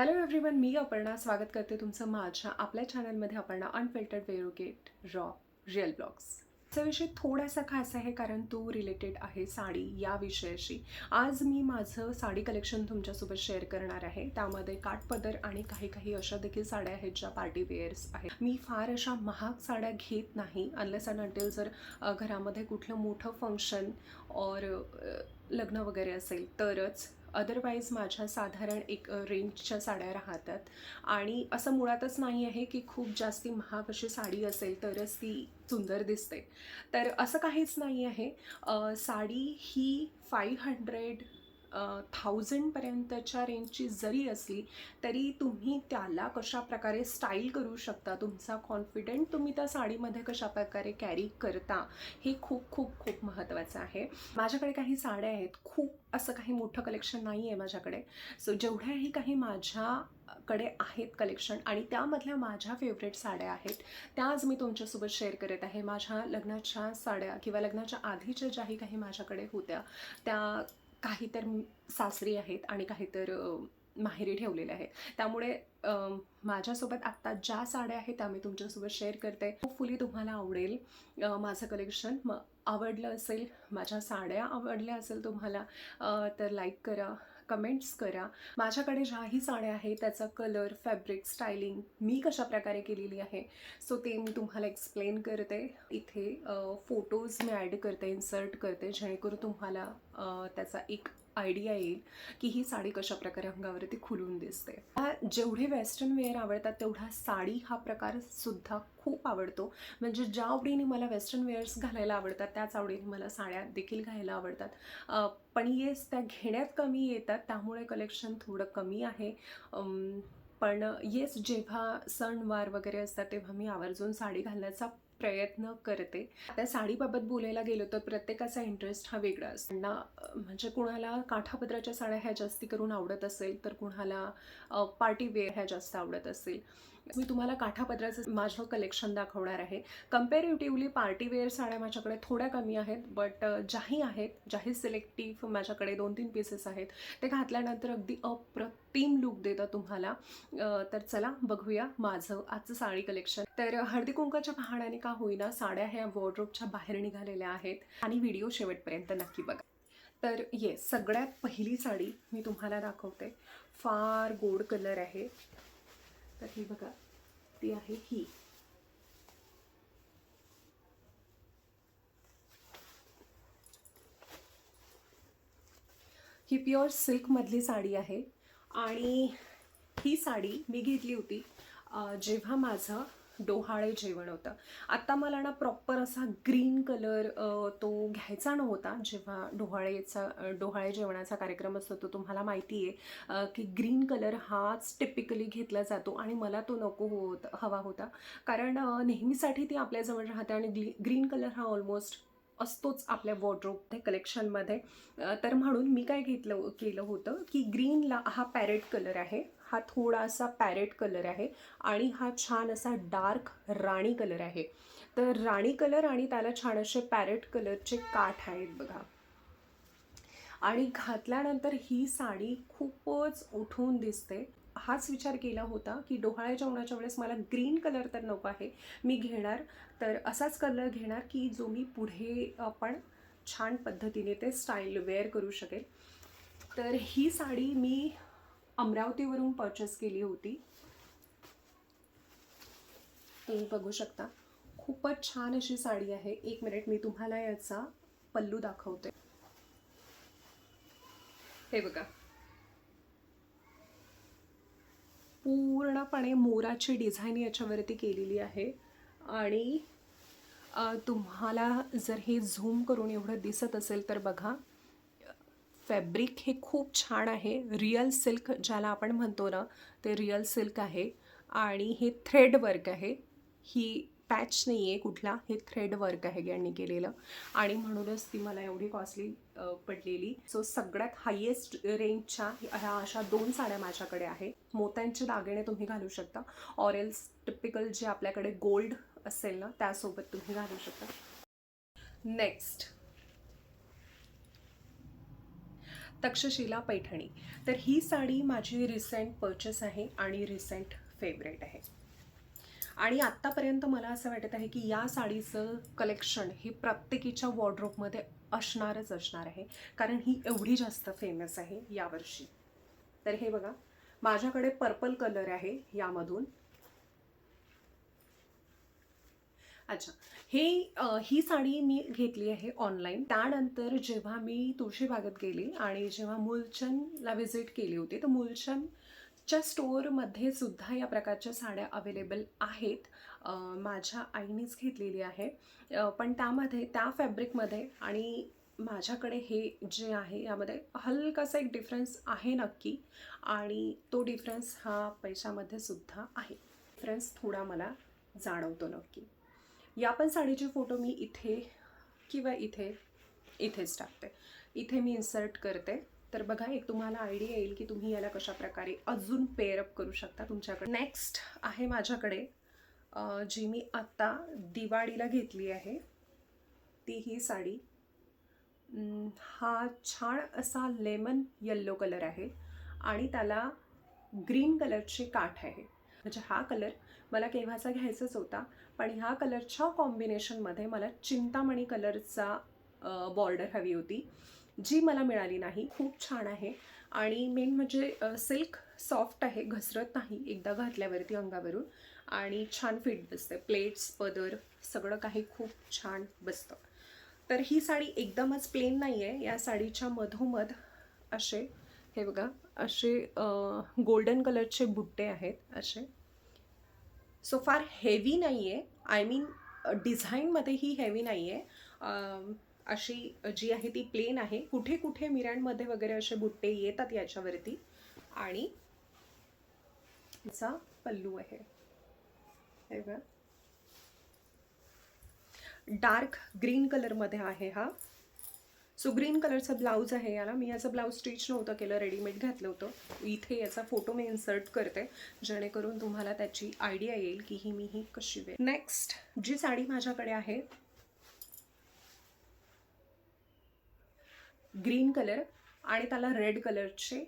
Hello everyone मी अपर्णा. स्वागत करते तुमचं माझ्या आपल्या चॅनलमध्ये अपर्णा अनफिल्टर्ड वेरोगेट रॉ रिअल ब्लॉग्स चा विषय थोडासा खास आहे कारण तो रिलेटेड आहे साडी या विषयाशी. आज मी माझं साडी कलेक्शन तुमच्यासोबत शेअर करणार आहे. त्यामध्ये काठपदर आणि काही काही अशा देखील साड्या आहेत ज्या पार्टी वेअर्स आहेत. मी फार अशा महाग साड्या घेत नाही अनलेस अँड अंटिल जर घरामध्ये कुठलं मोठं फंक्शन और लग्न वगैरे असेल तरच अदरवाईज माझ्या साधारण एक रेंजच्या साड्या राहतात. आणि असं मुळातच नाही आहे की खूप जास्ती महाग अशी साडी असेल तरच ती सुंदर दिसते. तर असं काहीच नाही आहे. साडी ही फाईव्ह हंड्रेड थाउजंडपर्यंतच्या रेंजची जरी असली तरी तुम्ही त्याला कशा प्रकारे स्टाईल करू शकता? तुमचा कॉन्फिडंट तुम्ही त्या साडीमध्ये कशा प्रकारे कॅरी करता? हे खूप खूप खूप महत्त्वाचं आहे. माझ्याकडे काही साड्या आहेत. खूप असं काही मोठं कलेक्शन नाही आहे माझ्याकडे. सो जेवढ्याही काही माझ्याकडे आहेत कलेक्शन आणि त्यामधल्या माझ्या फेवरेट साड्या आहेत त्या आज मी तुमच्यासोबत शेअर करत आहे. माझ्या लग्नाच्या साड्या किंवा लग्नाच्या आधीच्या ज्याही काही माझ्याकडे होत्या त्या काही तर सासरी आहेत आणि काही तर माहेरी ठेवलेले आहेत. त्यामुळे माझ्यासोबत आत्ता ज्या साड्या आहेत त्या मी तुमच्यासोबत शेअर करते. होपफुली तुम्हाला आवडेल. माझं कलेक्शन म आवडलं असेल माझ्या साड्या आवडल्या असेल तुम्हाला तर लाईक करा. कमेंट्स करा. माझ्याकडे ज्याही साड्या आहेत त्याचा कलर फॅब्रिक स्टायलिंग मी कशा प्रकारे केलेली आहे सो ते मी तुम्हाला एक्सप्लेन करते. इथे फोटोज मी ॲड करते इन्सर्ट करते जेणेकरून तुम्हाला त्याचा एक आयडिया येईल की ही साडी कशा प्रकारे अंगावरती खुलून दिसते. जेवढे वेस्टर्न वेअर आवडतात तेवढा साडी हा प्रकार सुद्धा खूप आवडतो. म्हणजे ज्या आवडीने मला वेस्टर्न वेअर्स घालायला आवडतात त्याच आवडीने मला साड्या देखील घालायला आवडतात. पण येस त्या घेण्यात कमी येतात त्यामुळे कलेक्शन थोडं कमी आहे. पण येस जेव्हा सणवार वगैरे असतात तेव्हा मी आवर्जून साडी घालण्याचा प्रयत्न करते. त्या साडीबाबत बोलायला गेलो तर प्रत्येकाचा इंटरेस्ट हा वेगळा असतो. ना म्हणजे कुणाला काठापदराच्या साड्या ह्या जास्ती करून आवडत असेल तर कुणाला पार्टी वेअर ह्या जास्त आवडत असेल. मी तुम्हाला काठापदराचं माझं कलेक्शन दाखवणार आहे. कम्पॅरेटिव्हली पार्टी वेअर साड्या माझ्याकडे थोड्या कमी आहेत बट ज्याही आहेत ज्याही सिलेक्टिव्ह माझ्याकडे दोन तीन पीसेस आहेत ते घातल्यानंतर अगदी अप्रतिम लुक देतं तुम्हाला. तर चला बघूया माझं आजचं साडी कलेक्शन तर हळदी कुंकाच्या पाहण्याने का होईना साड्या ह्या वॉर्ड्रोबच्या बाहेर निघालेल्या आहेत आणि व्हिडिओ शेवटपर्यंत नक्की बघा. तर ये सगळ्यात पहिली साडी मी तुम्हाला दाखवते. फार गोड कलर आहे. तर ही बघा ती आहे ही. ही प्युअर सिल्कमधली साडी आहे. आणि ही साडी मी घेतली होती जेव्हा माझं डोहाळे जेवण होतं. आत्ता मला ना प्रॉपर असा ग्रीन कलर तो घ्यायचा नव्हता. जेव्हा डोहाळेचा डोहाळे जेवणाचा कार्यक्रम असतो तो तुम्हाला माहिती आहे की ग्रीन कलर हाच टिपिकली घेतला जातो आणि मला तो नको होत हवा होता. कारण नेहमीसाठी ती आपल्याजवळ राहते आणि ग्ली ग्रीन कलर हा ऑलमोस्ट असतोच आपल्या वॉर्ड्रोब कलेक्शनमध्ये तर म्हणून मी काय घेतलं केलं होतं की ग्रीनला हा पॅरेट कलर आहे. हा थोडासा पॅरेट कलर आहे आणि हा छान असा डार्क राणी कलर आहे. तर राणी कलर आणि त्याला छान असे पॅरेट कलरचे काठ आहेत बघा. आणि घातल्यानंतर ही साडी खूपच उठून दिसते. हाच विचार केला होता की डोहाळ्या जेवणाच्या वेळेस मला ग्रीन कलर तर नको आहे मी घेणार. तर असाच कलर घेणार की जो मी पुढे आपण छान पद्धतीने ते स्टाईल वेअर करू शकेल. तर ही साडी मी अमरावतीवरून परचेस केली होती. तुम्ही बघू शकता. खूपच छान अशी साडी आहे. एक मिनिट मी तुम्हाला याचा पल्लू दाखवते. हे बघा. पूर्णपणे मोराची डिझाईन याच्यावरती केलेली आहे. आणि तुम्हाला जर हे झूम करून एवढं दिसत असेल तर बघा. फॅब्रिक हे खूप छान आहे. रिअल सिल्क ज्याला आपण म्हणतो ना ते रिअल सिल्क आहे. आणि हे थ्रेड वर्क आहे. ही पॅच नाही आहे कुठला हे थ्रेड वर्क आहे यांनी केलेलं. आणि म्हणूनच ती मला एवढी कॉस्टली पडलेली. सो सगळ्यात हायेस्ट रेंजच्या ह्या अशा दोन साड्या माझ्याकडे आहे मोत्यांचे दागिने तुम्ही घालू शकता. ऑरेल्स टिपिकल जे आपल्याकडे गोल्ड असेल ना त्यासोबत तुम्ही घालू शकता. नेक्स्ट तक्षशिला पैठणी. तर ही साडी माझी रिसेंट पर्चेस आहे आणि रिसेंट फेवरेट आहे. आणि आत्तापर्यंत मला असं वाटत आहे की या साडीचं कलेक्शन हे प्रत्येकीच्या वॉर्ड्रोपमध्ये असणारच असणार आहे. कारण ही एवढी जास्त फेमस आहे यावर्षी. तर हे बघा माझ्याकडे पर्पल कलर आहे यामधून. अच्छा. हे ही साडी मी घेतली आहे ऑनलाईन त्यानंतर जेव्हा मी तुळशीबागेत गेली आणि जेव्हा मुलचंदला व्हिजिट केली होती तर मुलचंदच्या स्टोअरमध्ये सुद्धा या प्रकारच्या साड्या अवेलेबल आहेत. माझ्या आईनेच घेतलेली आहे. पण त्यामध्ये त्या फॅब्रिकमध्ये आणि माझ्याकडे हे जे आहे यामध्ये हलकासा एक डिफरन्स आहे नक्की. आणि तो डिफरन्स हा पैशामध्ये सुद्धा आहे. डिफरन्स थोडा मला जाणवतो नक्की. या पण साडीचे फोटो मी इथे किंवा इथे इथेच टाकते. इथे मी इन्सर्ट करते. तर बघा एक तुम्हाला आयडिया येईल की तुम्ही याला कशा प्रकारे अजून पेअरअप करू शकता तुमच्याकडे. नेक्स्ट आहे माझ्याकडे जी मी आत्ता दिवाळीला घेतली आहे ती ही साडी. हा छान असा लेमन येल्लो कलर आहे आणि त्याला ग्रीन कलरचे काठ आहे. म्हणजे हा कलर मला केव्हाचा घ्यायचाच होता? पण ह्या कलरच्या कॉम्बिनेशनमध्ये मला चिंतामणी कलरचा बॉर्डर हवी होती जी मला मिळाली नाही. खूप छान आहे आणि मेन म्हणजे सिल्क सॉफ्ट आहे घसरत नाही एकदा घातल्यावरती अंगावरून आणि छान फिट बसते प्लेट्स पदर सगळं काही खूप छान बसतं. तर ही साडी एकदमच प्लेन नाही आहे या साडीच्या मधोमध असे हे बघा असे गोल्डन कलरचे बुट्टे आहेत असे. सो फार हेवी नाही आहे आय मीन डिझाईनमध्ये ही हेवी नाही आहे अशी जी आहे ती प्लेन आहे. कुठे कुठे मिरांडमध्ये वगैरे असे बुट्टे येतात याच्यावरती. आणि तिचा पल्लू आहे. डार्क ग्रीन कलरमध्ये आहे हा. सो ग्रीन कलरचा ब्लाऊज आहे याला. मी याचं ब्लाऊज स्टिच नव्हतं केलं रेडीमेड घातलं होतं. इथे याचा फोटो मी इन्सर्ट करते जेणेकरून तुम्हाला त्याची आयडिया येईल की ही मी ही कशी वेळ नेक्स्ट जी साडी माझ्याकडे आहे ग्रीन कलर आणि त्याला रेड कलरचे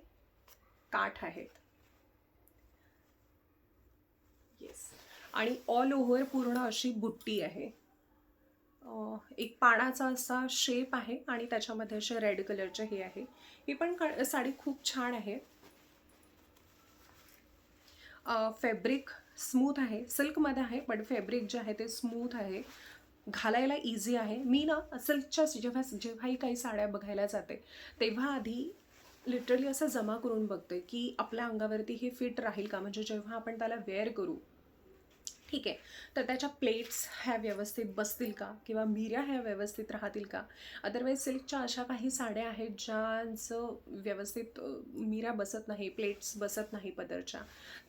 काठ आहेत. येस आणि ऑल ओव्हर पूर्ण अशी बुट्टी आहे. एक पानाचा असा शेप आहे आणि त्याच्यामध्ये असे रेड कलरचे हे आहे. ही पण साडी खूप छान आहे. फॅब्रिक स्मूथ आहे. सिल्कमध्ये आहे पण फॅब्रिक जे आहे ते स्मूथ आहे. घालायला इझी आहे. मी ना सिल्कच्या जेव्हा जेव्हाही काही साड्या बघायला जाते तेव्हा आधी लिटरली असं जमा करून बघते की आपल्या अंगावरती हे फिट राहील का? म्हणजे जेव्हा आपण त्याला वेअर करू ठीक आहे. तर त्याच्या प्लेट्स ह्या व्यवस्थित बसतील का? किंवा मिऱ्या ह्या व्यवस्थित राहतील का? अदरवाईज सिल्कच्या अशा काही साड्या आहेत ज्यांचं व्यवस्थित मिऱ्या बसत नाही प्लेट्स बसत नाही पदरच्या.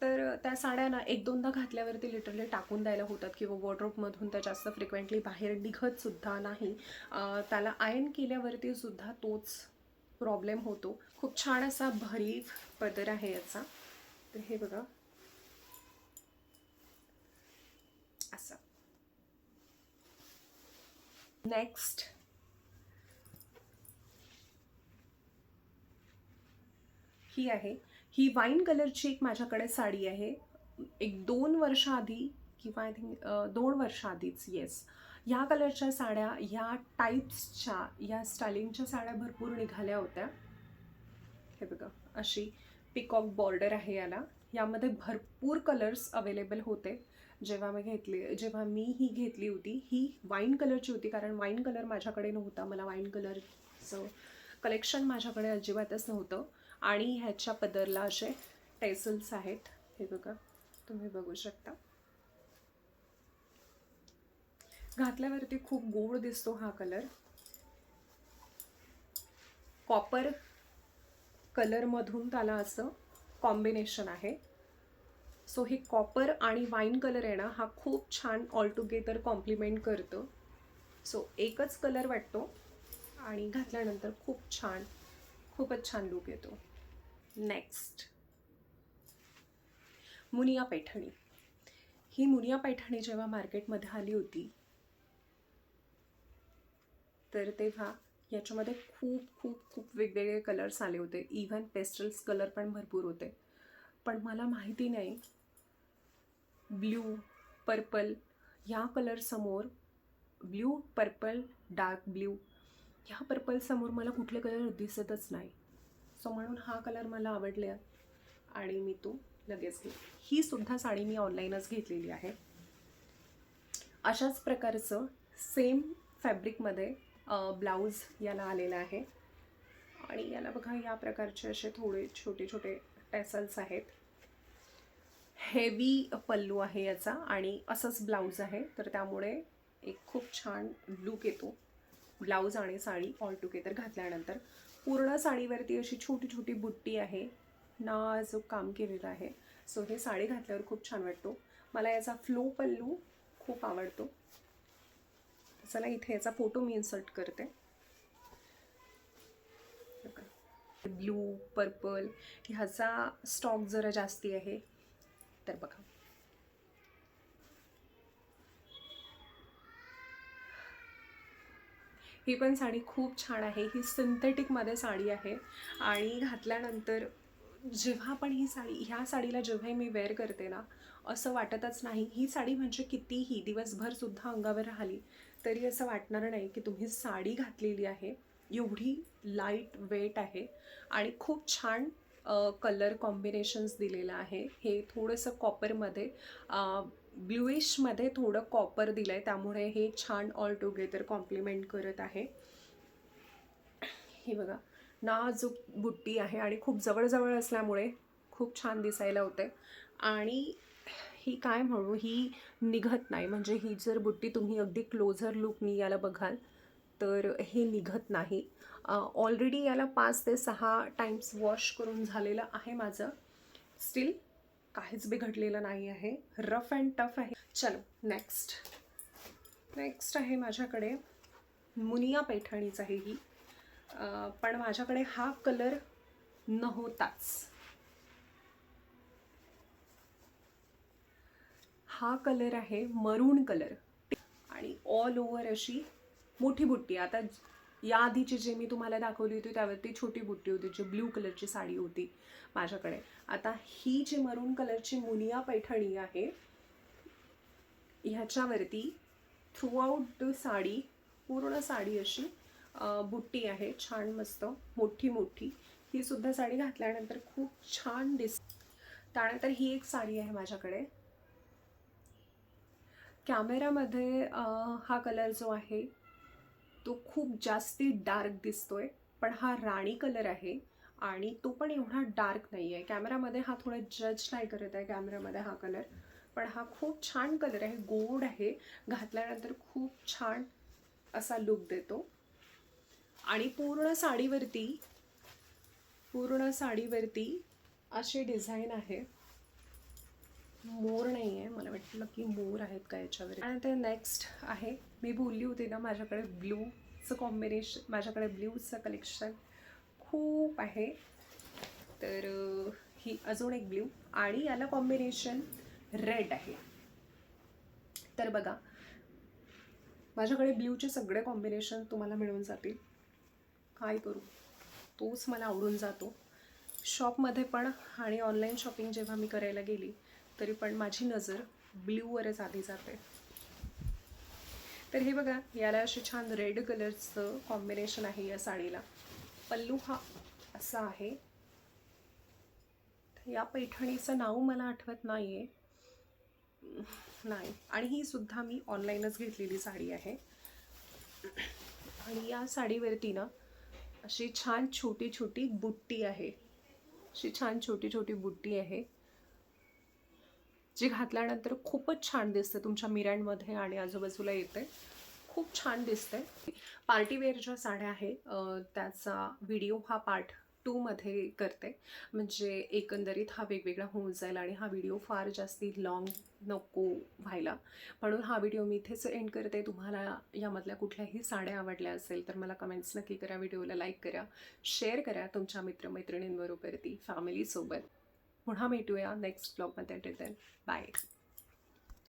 तर त्या साड्या ना एक दोनदा घातल्यावरती लिटरली टाकून द्यायला होतात किंवा वॉर्ड्रोपमधून त्या जास्त फ्रिक्वेंटली बाहेर निघतसुद्धा नाही. त्याला आयन केल्यावरती सुद्धा तोच प्रॉब्लेम होतो. खूप छान असा भरीव पदर आहे याचा. तर हे बघा. असं. नेक्स्ट ही आहे. ही वाईन कलरची एक माझ्याकडे साडी आहे. एक दोन वर्ष आधी किंवा आय थिंक दोन वर्ष आधीच येस ह्या कलरच्या साड्या ह्या टाईप्सच्या या स्टायलिंगच्या साड्या भरपूर निघाल्या होत्या. हे बघा अशी पिकॉक बॉर्डर आहे याला. यामध्ये भरपूर कलर्स अवेलेबल होते. जेव्हा मी घेतली जेव्हा मी ही घेतली होती ही वाईन कलरची होती कारण वाईन कलर माझ्याकडे नव्हता मला वाईन कलरचं कलेक्शन माझ्याकडे अजिबातच नव्हतं. आणि ह्याच्या पदरला असे टेसल्स आहेत. हे बघा तुम्ही बघू शकता. घातल्यावरती खूप गोड दिसतो हा कलर कॉपर कलरमधून त्याला असं कॉम्बिनेशन आहे. सो हे कॉपर आणि वाईन कलर आहे ना हा खूप छान ऑल टुगेदर कॉम्प्लिमेंट करतं. सो एकच कलर वाटतो आणि घातल्यानंतर खूप छान खूपच छान लुक येतो. नेक्स्ट मुनिया पैठणी. ही मुनिया पैठणी जेव्हा मार्केटमध्ये आली होती तर तेव्हा याच्यामध्ये खूप खूप खूप वेगवेगळे कलर्स आले होते. इव्हन पेस्टल्स कलर पण भरपूर होते. पण मला माहिती नाही ब्ल्यू पर्पल ह्या कलरसमोर ब्ल्यू पर्पल डार्क ब्ल्यू ह्या पर्पलसमोर मला कुठले कलर दिसतच नाही. सो म्हणून हा कलर मला आवडला आणि मी तो लगेच घेतला. ही सुद्धा साडी मी ऑनलाईनच घेतलेली आहे. अशाच प्रकारचं सेम फॅब्रिकमध्ये ब्लाऊज याला आलेला आहे. आणि याला बघा या प्रकारचे असे थोडे छोटे छोटे टॅसल्स आहेत. हेवी पल्लू आहे याचा आणि असंच ब्लाऊज आहे. तर त्यामुळे एक खूप छान लुक येतो. ब्लाऊज आणि साडी ऑल टुगेदर घातल्यानंतर पूर्ण साडीवरती अशी छोटी छोटी बुट्टी आहे. नाजूक काम केलेलं आहे. सो हे साडी घातल्यावर खूप छान वाटतो. मला याचा फ्लो पल्लू खूप आवडतो. चला इथे याचा फोटो मी इन्सर्ट करते. ब्लू पर्पल ह्याचा स्टॉक जरा जास्ती आहे. तर बघा. ही पण साडी खूप छान आहे. ही सिंथेटिकमध्ये साडी आहे. आणि घातल्यानंतर जेव्हा पण ही साडी ह्या साडीला जेव्हाही मी वेअर करते ना असं वाटतच नाही. ही साडी म्हणजे कितीही दिवसभरसुद्धा अंगावर राहिली तरी असं वाटणार नाही की तुम्ही साडी घातलेली आहे. एवढी लाइट वेट आहे. आणि खूप छान कलर कॉम्बिनेशन्स दिलेलं आहे. हे थोडंसं कॉपरमध्ये ब्ल्युइशमध्ये थोडं कॉपर दिलं आहे त्यामुळे हे छान ऑल टुगेदर कॉम्प्लिमेंट करत आहे. ही बघा नाजूक बुट्टी आहे आणि खूप जवळजवळ असल्यामुळे खूप छान दिसायला होते आणि ही काय म्हणू ही निघत नाही. म्हणजे ही जर बुट्टी तुम्ही अगदी क्लोझर लुकनी याला बघाल तर हे निघत नाही. ऑलरेडी याला पाच ते सहा टाईम्स वॉश करून झालेलं आहे माझं. स्टील काहीच बिघडलेलं नाही आहे. रफ अँड टफ आहे. चलो नेक्स्ट नेक्स्ट आहे माझ्याकडे मुनिया पैठणीच आहे ही. पण माझ्याकडे हा कलर नव्हताच. हा कलर आहे मरून कलर आणि ऑल ओव्हर अशी मोठी बुट्टी. आता याआधीची जे मी तुम्हाला दाखवली होती त्यावरती छोटी बुट्टी होती जी ब्ल्यू कलरची साडी होती माझ्याकडे. आता ही जी मरून कलरची मुनिया पैठणी आहे ह्याच्यावरती थ्रूआउट साडी पूर्ण साडी अशी बुट्टी आहे छान मस्त मोठी मोठी. ही सुद्धा साडी घातल्यानंतर खूप छान दिस त्यानंतर ही एक साडी आहे माझ्याकडे. कॅमेरामध्ये हा कलर जो आहे तो खूप जास्ती डार्क दिसतोय पण हा राणी कलर आहे आणि तो पण एवढा डार्क नाही आहे कॅमेरामध्ये हा थोडा जज नाही करत आहे कॅमेरामध्ये हा कलर पण हा खूप छान कलर आहे गोड आहे घातल्यानंतर खूप छान असा लुक देतो. आणि पूर्ण साडीवरती पूर्ण साडीवरती अशी डिझाईन आहे. मोर नाही आहे मला वाटलं की मोर आहेत का याच्यावर. आणि ते नेक्स्ट आहे. मी बोलली होती ना माझ्याकडे ब्ल्यूचं कॉम्बिनेशन माझ्याकडे ब्ल्यूचं कलेक्शन खूप आहे. तर ही अजून एक ब्ल्यू आणि याला कॉम्बिनेशन रेड आहे. तर बघा माझ्याकडे ब्ल्यूचे सगळे कॉम्बिनेशन तुम्हाला मिळून जातील. काय करू? तोच मला आवडून जातो. शॉपमध्ये पण आणि ऑनलाईन शॉपिंग जेव्हा मी करायला गेली तरी पण माझी नजर ब्ल्यूवरच आधी जाते. तर हे बघा याला असे छान रेड कलरचं कॉम्बिनेशन आहे या साडीला. पल्लू हा असा आहे. या पैठणीचं नाव मला आठवत नाही आहे नाही आणि ही सुद्धा मी ऑनलाईनच घेतलेली साडी आहे. आणि या साडीवरती ना अशी छान छोटी छोटी बुट्टी आहे. अशी छान छोटी छोटी बुट्टी आहे. जी घातल्यानंतर खूपच छान दिसते तुमच्या मिरांडमध्ये आणि आजूबाजूला येते. खूप छान दिसते. पार्टीवेअर ज्या साड्या आहे त्याचा व्हिडिओ हा पार्ट टूमध्ये करते. म्हणजे एकंदरीत हा वेगवेगळा होऊन जाईल आणि हा व्हिडिओ फार जास्ती लाँग नको व्हायला. म्हणून हा व्हिडिओ मी इथेच एंड करते. तुम्हाला यामधल्या कुठल्याही साड्या आवडल्या असेल तर मला कमेंट्स नक्की करा व्हिडिओला लाईक करा शेअर करा तुमच्या मित्रमैत्रिणींबरोबरती फॅमिलीसोबत ಮುಢಾಮೆ ಟು ಆ ನೆಕ್ಸ್ಟ್ ಬ್ಲಾಗ್ ಮಾತಾಡ್ತಿದ್ದೇನೆ ಬಾಯ್